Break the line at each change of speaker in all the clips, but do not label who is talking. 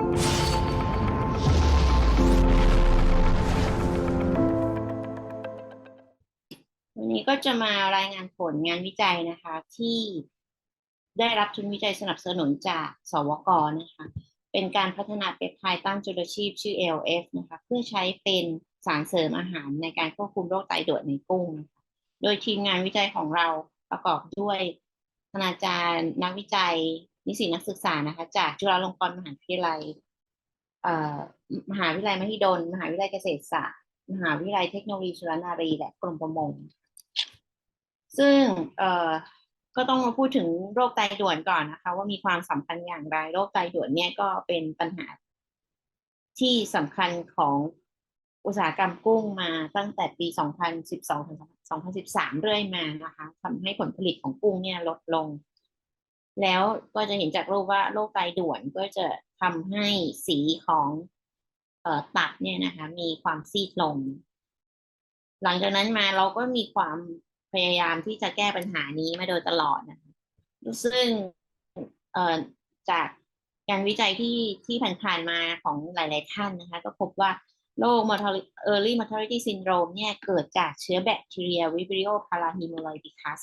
วันนี้ก็จะมารายงานผลงานวิจัยนะคะที่ได้รับทุนวิจัยสนับสนุนจากสวกนะคะ เป็นการพัฒนาเปปไทด์ต้านจุลชีพชื่อ LF นะคะ เพื่อใช้เป็นสารเสริมอาหารในการควบคุมโรคไตด่วนในกุ้งนะคะโดยทีมงานวิจัยของเราประกอบด้วยคณาจารย์นักวิจัย นิสิตนักศึกษานะคะจากจุฬาลงกรณ์มหาวิทยาลัยมหาวิทยาลัยมหิดล มหาวิทยาลัยเกษตรศาสตร์ มหาวิทยาลัยเทคโนโลยีสุรนารี และกรมประมง ซึ่งก็ต้องมาพูดถึงโรคไตด่วนก่อนนะคะ ว่ามีความสำคัญอย่างไร โรคไตด่วนเนี่ยก็เป็นปัญหาที่สำคัญของอุตสาหกรรมกุ้งมาตั้งแต่ปี 2012 ถึง 2013 เรื่อยมานะคะทำให้ผลผลิตของกุ้งเนี่ยลดลง แล้วก็จะเห็นจากรูปว่าโรคไตด่วนก็จะทำให้สีของเออตับเนี่ยนะคะ มีความซีดลง หลังจากนั้นมาเราก็มีความพยายามที่จะแก้ปัญหานี้มาโดยตลอดนะคะซึ่งเออจากการวิจัยที่ที่ผ่านๆมาของหลาย ๆ ท่านนะคะ ก็พบว่าโรค m o r t a l early mortality syndrome เนี่ยเกิดจากเชื้อแบคทีเรีย Vibrio parahemolyticus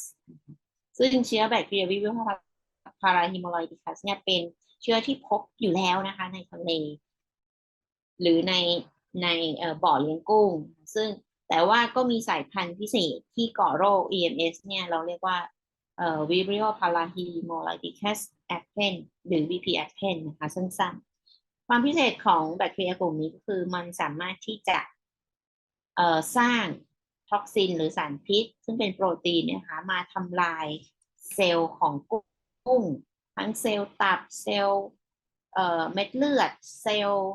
ซึ่งเชื้อแบคทีเรีย Vibrio parahemolyticus เนี่ยเป็นเชื้อที่พบอยู่แล้วนะคะ ในทะเล หรือในในบ่อเลี้ยงกุ้ง ซึ่งแต่ว่าก็มีสายพันธุ์พิเศษที่ก่อโรค EMS เนี่ยเราเรียกว่าเอ่อ Vibrio parahemolyticus appen หรือ VP appen นะคะสั้นๆ ความพิเศษของแบคทีเรียกลุ่มนี้ก็คือมันสามารถที่จะเอ่อสร้างท็อกซินหรือสารพิษ ซึ่งเป็นโปรตีนนะคะมาทำลายเซลล์ของกุ้งุ้ง ทั้งเซลล์ตับเซลล์เม็ดเลือด เซลล์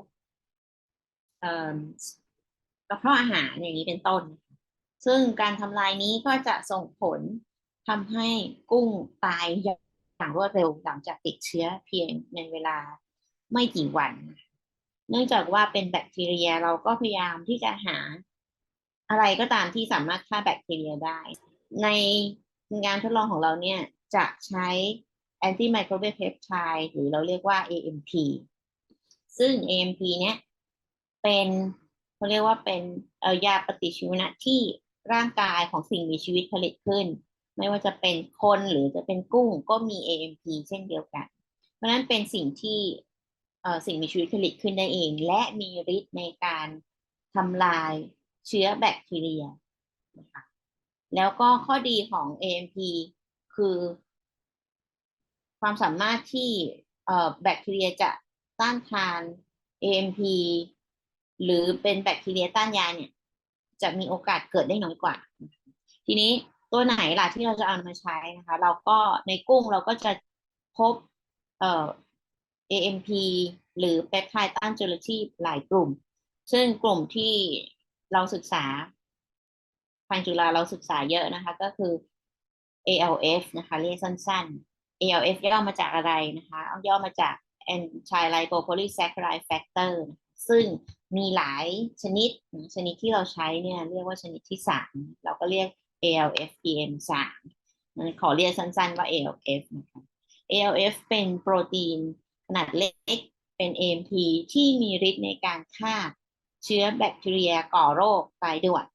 กระเพาะอาหารอย่างนี้เป็นต้น ซึ่งการทำลายนี้ก็จะส่งผลทำให้กุ้งตายอย่างรวดเร็วหลังจากติดเชื้อเพียงในเวลาไม่กี่วัน เนื่องจากว่าเป็นแบคทีเรียเราก็พยายามที่จะหาอะไรก็ตามที่สามารถฆ่าแบคทีเรียได้ ในงานทดลองของเราเนี่ยจะใช้ antimicrobial peptide หรือเราเรียกว่า AMP ซึ่ง AMP เนี่ยเป็นเขาเรียกว่าเป็นยาปฏิชีวนะที่ร่างกายของสิ่งมีชีวิตผลิตขึ้น ไม่ว่าจะเป็นคนหรือจะเป็นกุ้งก็มี AMP เช่นเดียวกัน เพราะนั้นเป็นสิ่งที่สิ่งมีชีวิตผลิตขึ้นได้เอง และมีฤทธิ์ในการทำลายเชื้อแบคทีเรียนะคะแล้วก็ข้อดีของ AMP คือ ความสามารถที่แบคทีเรียจะต้านทาน AMP หรือเป็นแบคทีเรียต้านยาเนี่ย จะมีโอกาสเกิดได้น้อยกว่า ทีนี้ตัวไหนล่ะที่เราจะเอามาใช้นะคะ เราก็ในกุ้งเราก็จะพบเอ่อ AMP หรือเปปไทด์ต้านจุลชีพหลายกลุ่ม ซึ่งกลุ่มที่เราศึกษาทางจุฬาเราศึกษาเยอะนะคะ ก็คือ ALF นะคะ เรียกสั้น ๆ ALF ย่อมาจากอะไรนะคะย่อมาจาก anti lipopolysaccharide factor ซึ่งมีหลายชนิด ชนิดที่เราใช้เนี่ยเรียกว่าชนิดที่สามเราก็เรียก ALF PM สามนขอเรียกสั้นๆว่า ALF นะคะ ALF เป็นโปรตีนขนาดเล็กเป็น AMP ที่มีฤทธิ์ในการฆ่าเชื้อแบคทีเรียก่อโรคไตด่วน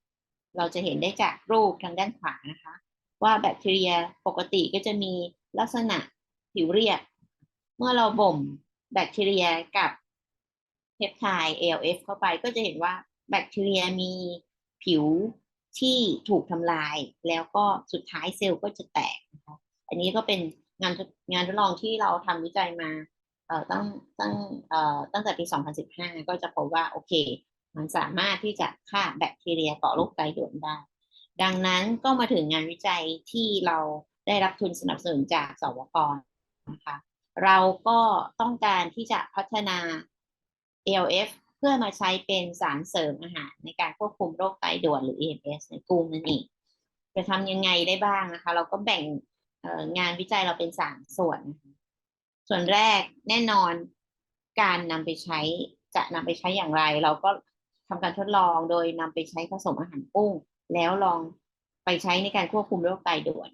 เราจะเห็นได้จากรูปทางด้านขวานะคะ ว่าแบคทีเรียปกติก็จะมี ลักษณะผิวเรียบ เมื่อเราบ่มแบคทีเรียกับเพปไทด์ ALF เข้าไปก็จะเห็นว่าแบคทีเรียมีผิวที่ถูกทำลาย แล้วก็สุดท้ายเซลล์ก็จะแตกนะคะอันนี้ก็เป็นงานงานทดลองที่เราทำวิจัยมาเอ่อตั้งตั้งเอ่อตั้งแต่ปี 2015 ก็จะพบว่าโอเค มันสามารถที่จะฆ่าแบคทีเรียก่อโรคไตด่วนได้ ดังนั้นก็มาถึงงานวิจัยที่เรา ได้รับทุนสนับสนุนจากสวกนะคะเราก็ต้องการที่จะพัฒนา ALF เพื่อมาใช้เป็นสารเสริมอาหารในการควบคุมโรคไตด่วนหรือ EMS ในกุ้งนั่นเองจะทำยังไงได้บ้างนะคะ เราก็แบ่งงานวิจัยเราเป็นสามส่วน ส่วนแรกแน่นอนการนำไปใช้จะนำไปใช้อย่างไร เราก็ทำการทดลองโดยนำไปใช้ผสมอาหารกุ้ง แล้วลองไปใช้ในการควบคุมโรคไตด่วน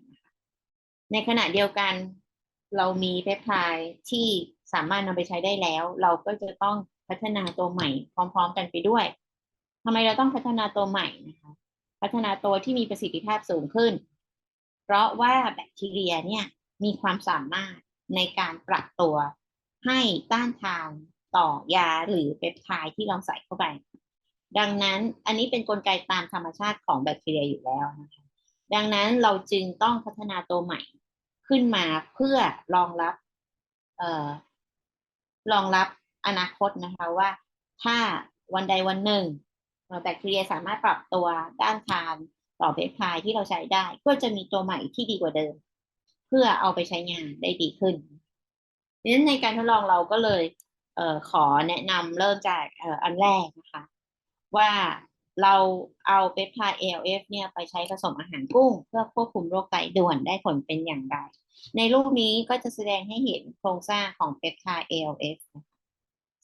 ในขณะเดียวกันเรามีเพปไทด์ที่สามารถนำไปใช้ได้แล้ว เราก็จะต้องพัฒนาตัวใหม่พร้อม ๆ กันไปด้วยทำไมเราต้องพัฒนาตัวใหม่นะคะพัฒนาตัวที่มีประสิทธิภาพสูงขึ้น เพราะว่าแบคทีเรียเนี่ยมีความสามารถในการปรับตัวให้ต้านทานต่อยาหรือเปปไทด์ที่เราใส่เข้าไป ดังนั้นอันนี้เป็นนกลไกตามธรรมชาติของแบคทีเรียอยู่แล้วนะคะดังนั้นเราจึงต้องพัฒนาตัวใหม่ ขึ้นมาเพื่อรองรับเอ่อรองรับอนาคตนะคะว่าถ้าวันใดวันหนึ่งแบคทีเรียสามารถปรับตัวด้านทานต่อเพปไทด์ที่เราใช้ได้ ก็จะมีตัวใหม่ที่ดีกว่าเดิม เพื่อเอาไปใช้งานได้ดีขึ้นดังนั้นในการทดลองเราก็เลยเอ่อขอแนะนำเริ่มจากเอ่ออันแรกนะคะ ว่า เราเอาเปปไทด์ ALF เนี่ยไปใช้ผสมอาหารกุ้ง เพื่อควบคุมโรคไตด่วนได้ผลเป็นอย่างไร ในรูปนี้ก็จะแสดงให้เห็นโครงสร้างของเปปไทด์ ALF นะคะ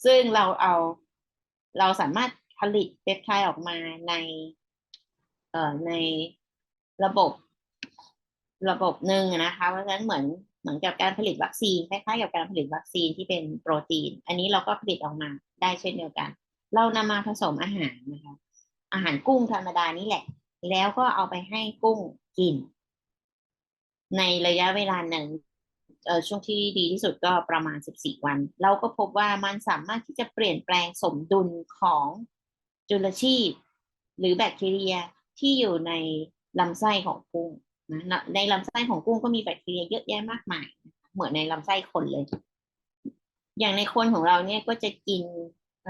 ซึ่งเราเอาเราสามารถผลิตเปปไทด์ออกมาในเอ่อในระบบระบบหนึ่งนะคะ เพราะฉะนั้นเหมือนเหมือนกับการผลิตวัคซีนคล้ายๆกับการผลิตวัคซีนที่เป็นโปรตีน อันนี้เราก็ผลิตออกมาได้เช่นเดียวกัน เรานำมาผสมอาหารนะคะ อาหารกุ้งธรรมดานี่แหละ แล้วก็เอาไปให้กุ้งกิน ในระยะเวลาหนึ่งช่วงที่ดีที่สุดก็ประมาณ 14 วัน เราก็พบว่ามันสามารถที่จะเปลี่ยนแปลงสมดุลของจุลชีพ หรือแบคทีเรียที่อยู่ในลำไส้ของกุ้งนะในลำไส้ของกุ้งก็มีแบคทีเรียเยอะแยะมากมาย เหมือนในลำไส้คนเลย อย่างในคนของเราเนี่ยก็จะกินอ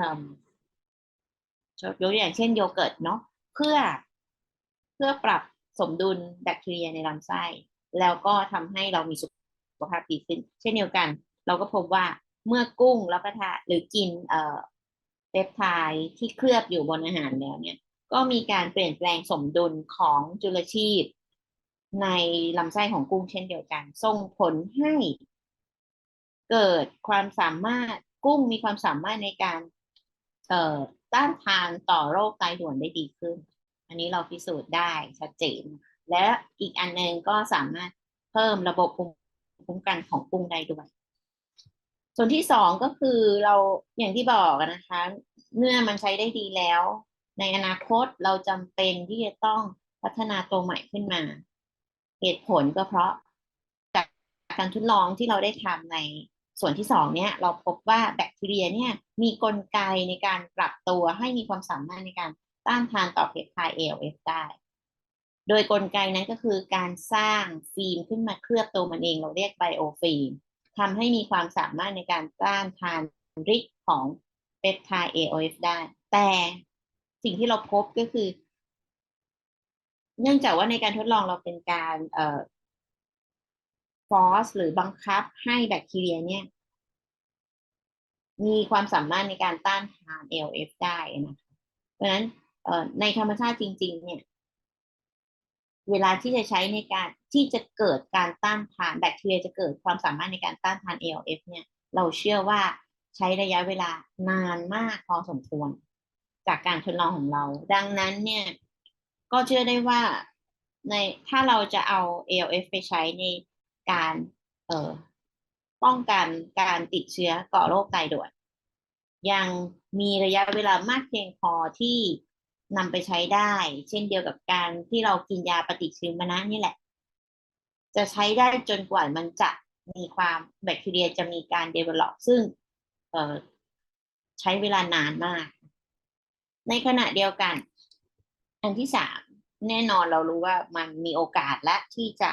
ยกอย่างเช่นโยเกิร์ตเนาะเพื่อเพื่อปรับสมดุลแบคทีเรียในลำไส้ แล้วก็ทำให้เรามีสุขภาพดีขึ้น เช่นเดียวกัน เราก็พบว่าเมื่อกุ้งรับประทานหรือกินเอ่อเปปไทด์ที่เคลือบอยู่บนอาหารแล้วเนี่ย ก็มีการเปลี่ยนแปลงสมดุลของจุลชีพ ในลำไส้ของกุ้งเช่นเดียวกัน ส่งผลให้เกิดความสามารถกุ้งมีความสามารถในการ ต้านทานต่อโรคไตด่วนได้ดีขึ้น อันนี้เราพิสูจน์ได้ชัดเจน และอีกอันหนึ่งก็สามารถเพิ่มระบบภูมิคุ้มกันของกุ้งได้ด้วย ส่วนที่สองก็คือเราอย่างที่บอกนะคะ เมื่อมันใช้ได้ดีแล้ว ในอนาคตเราจำเป็นที่จะต้องพัฒนาตัวใหม่ขึ้นมา เหตุผลก็เพราะจากการทดลองที่เราได้ทำใน ส่วนที่สองเนี่ยเราพบว่าแบคทีเรียเนี่ยมีกลไกในการปรับตัวให้มีความสามารถในการต้านทานต่อเพปไทด์ ALF ได้ โดยกลไกนั้นก็คือการสร้างฟิล์มขึ้นมาเคลือบตัวมันเองเราเรียกไบโอฟิล์มทำให้มีความสามารถในการต้านทานฤทธิ์ของเปปไทด์ ALF ได้ แต่สิ่งที่เราพบก็คือ เนื่องจากว่าในการทดลองเราเป็นการ ฟอสหรือบังคับให้แบคทีเรียเนี่ย มีความสามารถในการต้านทาน LF ได้นะคะ เพราะฉะนั้นในธรรมชาติจริง ๆ เนี่ย เวลาที่จะใช้ในการที่จะเกิดการต้านทานแบคทีเรียจะเกิดความสามารถในการต้านทาน LF เนี่ย เราเชื่อว่าใช้ระยะเวลานานมากพอสมควร จากการทดลองของเรา ดังนั้นเนี่ย ก็เชื่อได้ว่าในถ้าเราจะเอา ALF ไปใช้ใน การเป้องกันการติดเชื้อก่อโรคไตด่วน ยังมีระยะเวลามากเพียงพอที่นำไปใช้ได้ เช่นเดียวกับการที่เรากินยาปฏิชีวนะนี่แหละ จะใช้ได้จนกว่ามันจะมีความแบคทีเรียจะมีการ develop ซึ่งใช้เวลานานมาก ในขณะเดียวกัน อันที่สามแน่นอนเรารู้ว่ามันมีโอกาสและที่จะ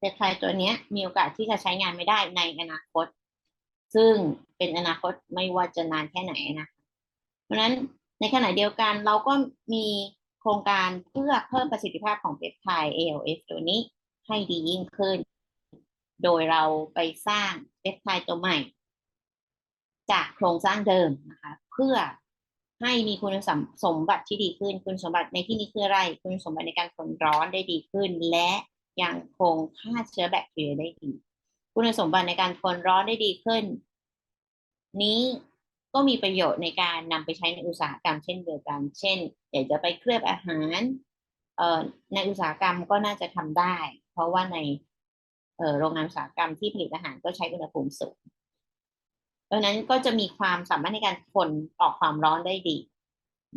เปปไทด์ตัวนี้มีโอกาสที่จะใช้งานไม่ได้ในอนาคต ซึ่งเป็นอนาคตไม่ว่าจะนานแค่ไหนนะ เพราะฉะนั้นในขณะเดียวกันเราก็มีโครงการเพื่อเพิ่มประสิทธิภาพของเปปไทด์ ALF ตัวนี้ให้ดียิ่งขึ้น โดยเราไปสร้างเปปไทด์ตัวใหม่ จากโครงสร้างเดิมนะคะเพื่อให้มีคุณสมบัติที่ดีขึ้น คุณสมบัติในที่นี้คืออะไร คุณสมบัติในการทนร้อนได้ดีขึ้น และ ยังคงฆ่าเชื้อแบคทีเรียได้ดี คุณสมบัติในการทนร้อนได้ดีขึ้น นี้ก็มีประโยชน์ในการนำไปใช้ในอุตสาหกรรมเช่นเดียวกัน เช่นอยากจะไปเคลือบอาหารเในอุตสาหกรรมก็น่าจะทำได้ เพราะว่าในโรงงานอุตสาหกรรมที่ผลิตอาหารก็ใช้อุณหภูมิสูงดังนั้นก็จะมีความสามารถในการทนต่อความร้อนได้ดี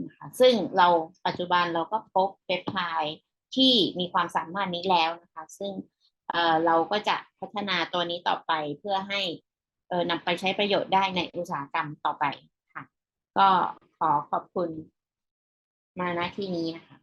นะคะซึ่งเราปัจจุบันเราก็พบเปปไทด์ ที่มีความสามารถนี้แล้วนะคะ ซึ่งเเราก็จะพัฒนาตัวนี้ต่อไปเพื่อให้นำไปใช้ประโยชน์ได้ในอุตสาหกรรมต่อไปค่ะ ก็ขอขอบคุณมาณที่นี้นะคะ